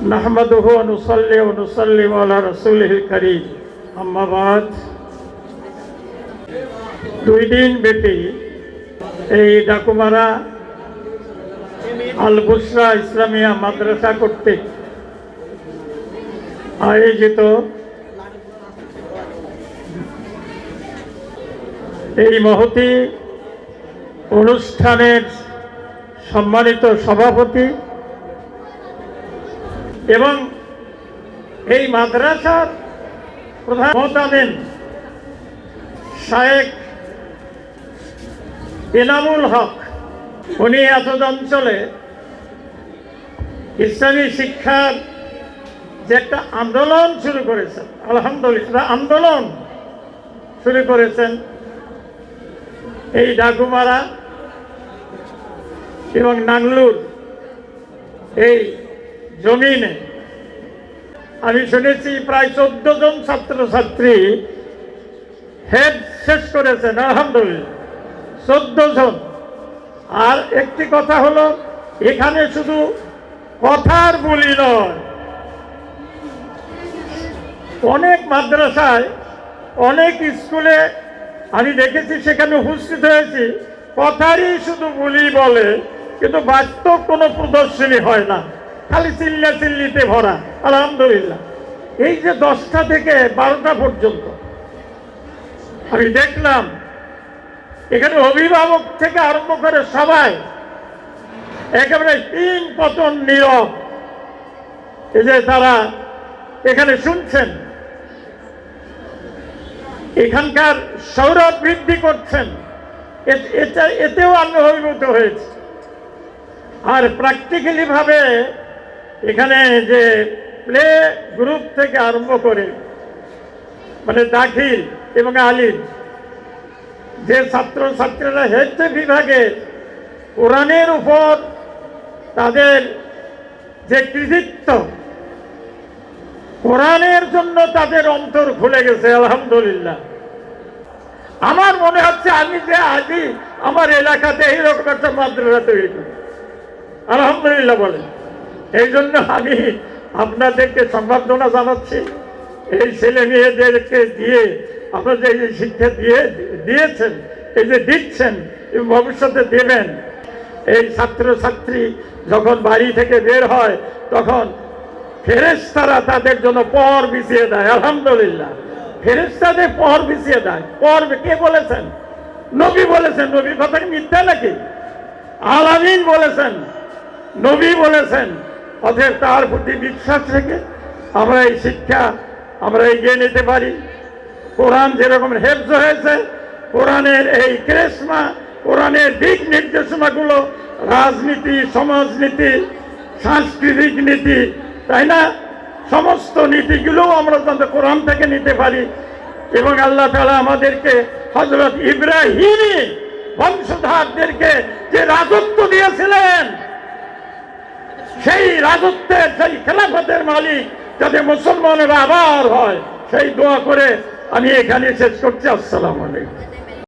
نحمده ونصلي ونسلم على رسوله الكريم أما بعد দুই দিন ব্যাপী এই ডাকুমারা আল বুসরা ইসলামিয়া মাদ্রাসা কর্তৃক আয়োজিত এই মহতি অনুষ্ঠানের সম্মানিত সভাপতি এবং এই মাদ্রাসার প্রধান মোতাবেন শায়েক এনামুল হক, উনি এতদ অঞ্চলে ইসলামী শিক্ষার যে একটা আন্দোলন শুরু করেছেন, আলহামদুলিল্লাহ আন্দোলন শুরু করেছেন এই ডাকুমারা এবং নাংলুর এই জমিনে। আমি শুনেছি প্রায় চোদ্দ জন ছাত্রছাত্রী হেড শেষ করেছেন, আলহামদুলিল্লাহ। চোদ্দ জন আর একটি কথা হলো, এখানে শুধু কথার বলি নয়, অনেক মাদ্রাসায়, অনেক স্কুলে আমি দেখেছি, সেখানে উপস্থিত হয়েছি, কথারই শুধু বলি বলে, কিন্তু বাস্তব কোনো প্রদর্শনী হয় না। খালি চিল্লা চিল্লিতে ভরা। আলহামদুলিল্লাহ। এই যে দশটা থেকে বারোটা পর্যন্ত, আমি দেখলাম, এখানে অভিভাবক থেকে আরম্ভ করে সবাই একেবারে তিন পতন নীরব। এই যে তারা এখানে শুনছেন, এখানকার সৌরভ বৃদ্ধি করছেন এতেও আমি অভিভূত হয়েছি। আর প্র্যাকটিক্যালি ভাবে এখানে যে প্লে গ্রুপ থেকে আরম্ভ করে মানে দাখিল এবং আলিম, যে ছাত্র ছাত্রীরা হেলথ বিভাগে কোরআনের উপর তাদের যে কৃতিত্ব, কোরআনের জন্য তাদের অন্তর খুলে গেছে, আলহামদুলিল্লাহ। আমার মনে হচ্ছে আমি যে আজই আমার এলাকাতে এইরকম একটা মাদ্রাসা তৈরি করি। আলহামদুলিল্লাহ বলেন। এই জন্য আমি আপনাদেরকে সম্বর্ধনা জানাচ্ছি। এই ছেলে মেয়েদেরকে দিয়ে, আপনারা যে শিক্ষা দিয়ে, দিয়েছেন, এই যে দিচ্ছেন ভবিষ্যতে দেবেন। এই ছাত্র ছাত্রী যখন বাড়ি থেকে বের হয়, তখন ফেরেশতারা তাদের জন্য পর বিছিয়ে দেয়, আলহামদুলিল্লাহ। ফেরেশতাদের পর বিছিয়ে দেয়। পর কে বলেছেন? নবী বলেছেন। নবীর কথা মিথ্যা নাকি? আলামিন বলেছেন। নবী বলেছেন। অতএব তার প্রতি বিশ্বাস রেখে আমরা এই শিক্ষা আমরা এগিয়ে নিতে পারি। কোরআন যেরকম হেফজ হয়েছে, কোরআনের এই ক্রেশমা, কোরআনের দিক নির্দেশনাগুলো রাজনীতি, সমাজনীতি, সাংস্কৃতিক নীতি, তাই না? সমস্ত নীতিগুলো আমরা যাতে কোরআন থেকে নিতে পারি। এবং আল্লাহ তালা আমাদেরকে হজরত ইব্রাহিমী বংশধারদেরকে যে রাজত্ব দিয়েছিলেন সেই রাজত্বের সেই খেলাফতের মালিক যাতে মুসলমানের আবার হয়, সেই দোয়া করে আমি এখানে শেষ করছি। আসসালামু আলাইকুম।